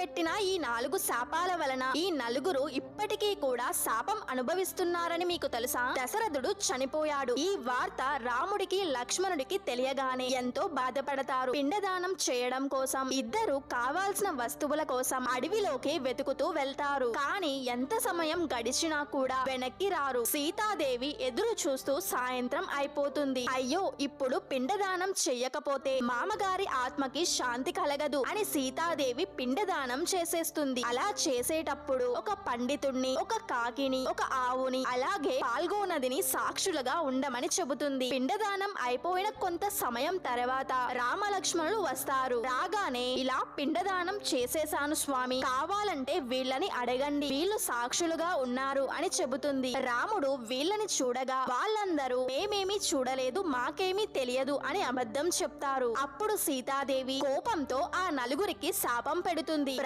పెట్టిన ఈ నాలుగు శాపాల వలన ఈ నలుగురు ఇప్పటికీ కూడా శాపం అనుభవిస్తున్నారని మీకు తెలుసా? దశరథుడు చనిపోయాడు. ఈ వార్త రాముడికి లక్ష్మణుడికి తెలియగానే ఎంతో బాధపడతారు. పిండదానం చేయడం కోసం ఇద్దరు కావాల్సిన వస్తువుల కోసం అడవిలోకి వెతుకుతూ వెళ్తారు. కానీ ఎంత సమయం గడిచినా కూడా వెనక్కి రారు. సీతాదేవి ఎదురు చూస్తూ సాయంత్రం అయిపోతుంది. అయ్యో ఇప్పుడు పిండదానం చెయ్యకపోతే మామగారి ఆత్మకి శాంతి కలగదు అని సీతాదేవి పిండదానం చేసేస్తుంది. అలా చేసేటప్పుడు ఒక పండితుణ్ణి ఒక కాకిని ఒక ఆవుని అలాగే పాల్గొనదిని సాక్షులుగా ఉండమని చెబుతుంది. పిండదానం అయిపోయిన కొంత సమయం తర్వాత రామలక్ష్మణులు వస్తారు. రాగానే ఇలా పిండదానం చేసేశాను స్వామి. కావాలంటే వీళ్ళని అడగండి. వీళ్ళు సాక్షులుగా ఉన్నారు అని చెబుతుంది. రాముడు వీళ్ళని చూడగా వాళ్ళందరూ మేమేమీ చూడలేదు మాకేమీ తెలియదు అని అబద్ధం చెప్తారు. అప్పుడు సీతాదేవి కోపంతో ఆ నలుగురికి శాపం పెడుతుంది.